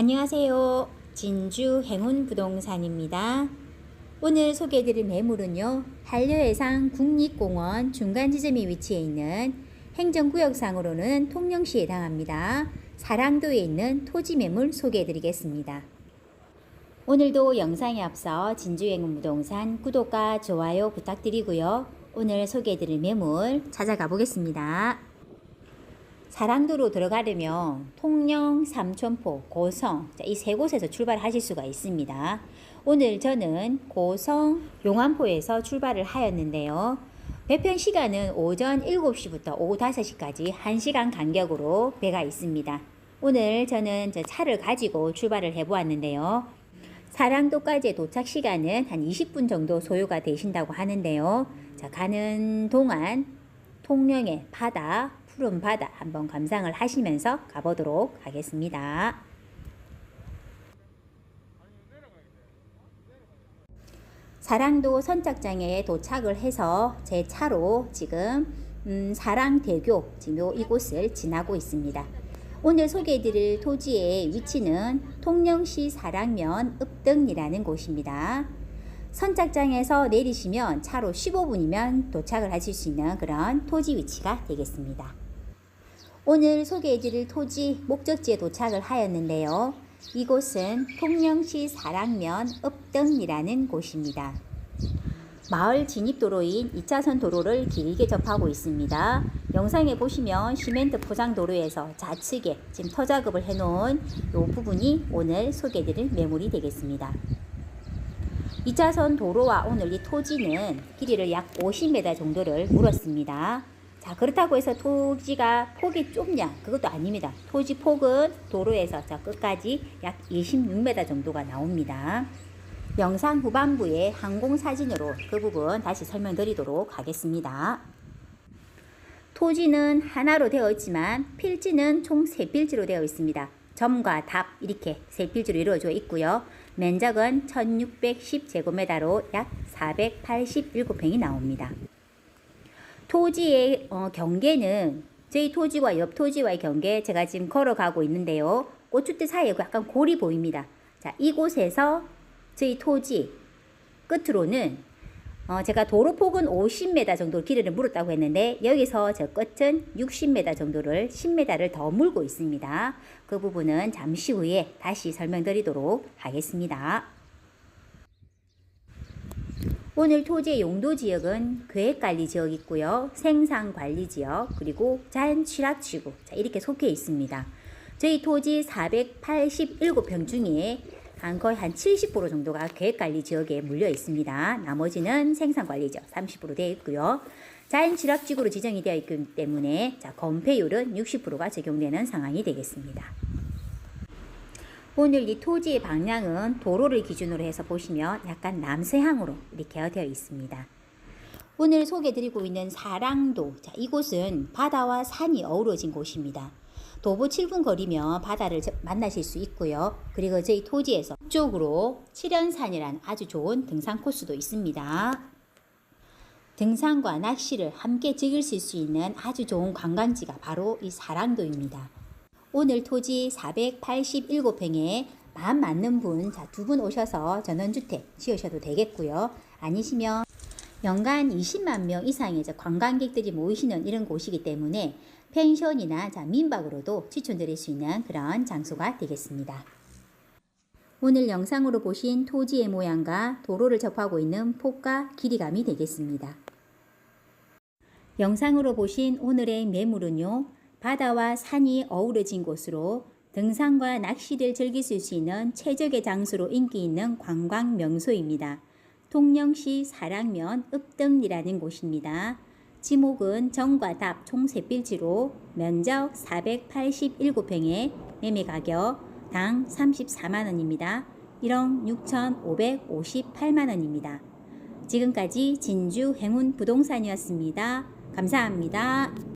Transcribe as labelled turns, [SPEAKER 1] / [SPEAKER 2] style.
[SPEAKER 1] 안녕하세요. 진주 행운 부동산입니다. 오늘 소개해드릴 매물은요. 한려해상 국립공원 중간 지점에 위치해 있는 행정구역상으로는 통영시에 해당합니다. 사랑도에 있는 토지 매물 소개해드리겠습니다. 오늘도 영상에 앞서 진주 행운 부동산 구독과 좋아요 부탁드리고요. 오늘 소개해드릴 매물 찾아가 보겠습니다. 사랑도로 들어가려면 통영, 삼천포, 고성 이 세 곳에서 출발하실 수가 있습니다. 오늘 저는 고성, 용안포에서 출발을 하였는데요. 배편 시간은 오전 7시부터 오후 5시까지 1시간 간격으로 배가 있습니다. 오늘 저는 저 차를 가지고 출발을 해보았는데요. 사랑도까지의 도착 시간은 한 20분 정도 소요가 되신다고 하는데요. 자, 가는 동안 통영의 바다, 푸른 바다 한번 감상을 하시면서 가보도록 하겠습니다. 사랑도 선착장에 도착을 해서 제 차로 지금 음, 사랑대교 지금 요 이곳을 지나고 있습니다. 오늘 소개해드릴 토지의 위치는 통영시 사랑면 읍등이라는 곳입니다. 선착장에서 내리시면 차로 15분이면 도착을 하실 수 있는 그런 토지 위치가 되겠습니다. 오늘 소개해드릴 토지 목적지에 도착을 하였는데요. 이곳은 통영시 사랑면 읍등이라는 곳입니다. 마을 진입도로인 2차선 도로를 길게 접하고 있습니다. 영상에 보시면 시멘트 포장 도로에서 좌측에 지금 터작업을 해놓은 이 부분이 오늘 소개해드릴 매물이 되겠습니다. 2차선 도로와 오늘 이 토지는 길이를 약 50m 정도를 물었습니다. 자, 그렇다고 해서 토지가 폭이 좁냐? 그것도 아닙니다. 토지 폭은 도로에서 저 끝까지 약 26m 정도가 나옵니다. 영상 후반부에 항공 사진으로 그 부분 다시 설명드리도록 하겠습니다. 토지는 하나로 되어 있지만 필지는 총 3필지로 되어 있습니다. 점과 답 이렇게 세 필지로 이루어져 있고요. 면적은 1610제곱미터로 약 487평이 나옵니다. 토지의 어, 경계는 저희 토지와 옆 토지와의 경계 제가 지금 걸어가고 있는데요. 고추대 사이에 약간 골이 보입니다. 자, 이곳에서 저희 토지 끝으로는 어, 제가 도로폭은 50m 정도 길이를 물었다고 했는데 여기서 저 끝은 60m 정도를 10m를 더 물고 있습니다. 그 부분은 잠시 후에 다시 설명드리도록 하겠습니다. 오늘 토지의 용도 지역은 계획관리 지역 있고요. 생산관리 지역 그리고 자연취락지구 자, 이렇게 속해 있습니다. 저희 토지 487평 중에 한 거의 한 70% 정도가 계획관리 지역에 물려 있습니다. 나머지는 생산관리 지역 30% 되어 있고요. 자연취락지구로 지정이 되어 있기 때문에 자, 건폐율은 60%가 적용되는 상황이 되겠습니다. 오늘 이 토지의 방향은 도로를 기준으로 해서 보시면 약간 남서향으로 이렇게 되어 있습니다. 오늘 소개드리고 있는 사랑도, 자, 이곳은 바다와 산이 어우러진 곳입니다. 도보 7분 거리면 바다를 만나실 수 있고요. 그리고 저희 토지에서 북쪽으로 칠연산이라는 아주 좋은 등산 코스도 있습니다. 등산과 낚시를 함께 즐기실 수 있는 아주 좋은 관광지가 바로 이 사랑도입니다. 오늘 토지 487평에 마음 맞는 분, 자, 두 분 오셔서 전원주택 지으셔도 되겠고요. 아니시면 연간 20만 명 이상의 관광객들이 모이시는 이런 곳이기 때문에 펜션이나 자, 민박으로도 추천드릴 수 있는 그런 장소가 되겠습니다. 오늘 영상으로 보신 토지의 모양과 도로를 접하고 있는 폭과 길이감이 되겠습니다. 영상으로 보신 오늘의 매물은요. 바다와 산이 어우러진 곳으로 등산과 낚시를 즐기실 수 있는 최적의 장소로 인기 있는 관광 명소입니다. 통영시 사랑면 읍등이라는 곳입니다. 지목은 정과 답총 3필지로 면적 487평에 매매 가격 당 34만원입니다. 1억 6,558만원입니다. 지금까지 진주 행운 부동산이었습니다. 감사합니다.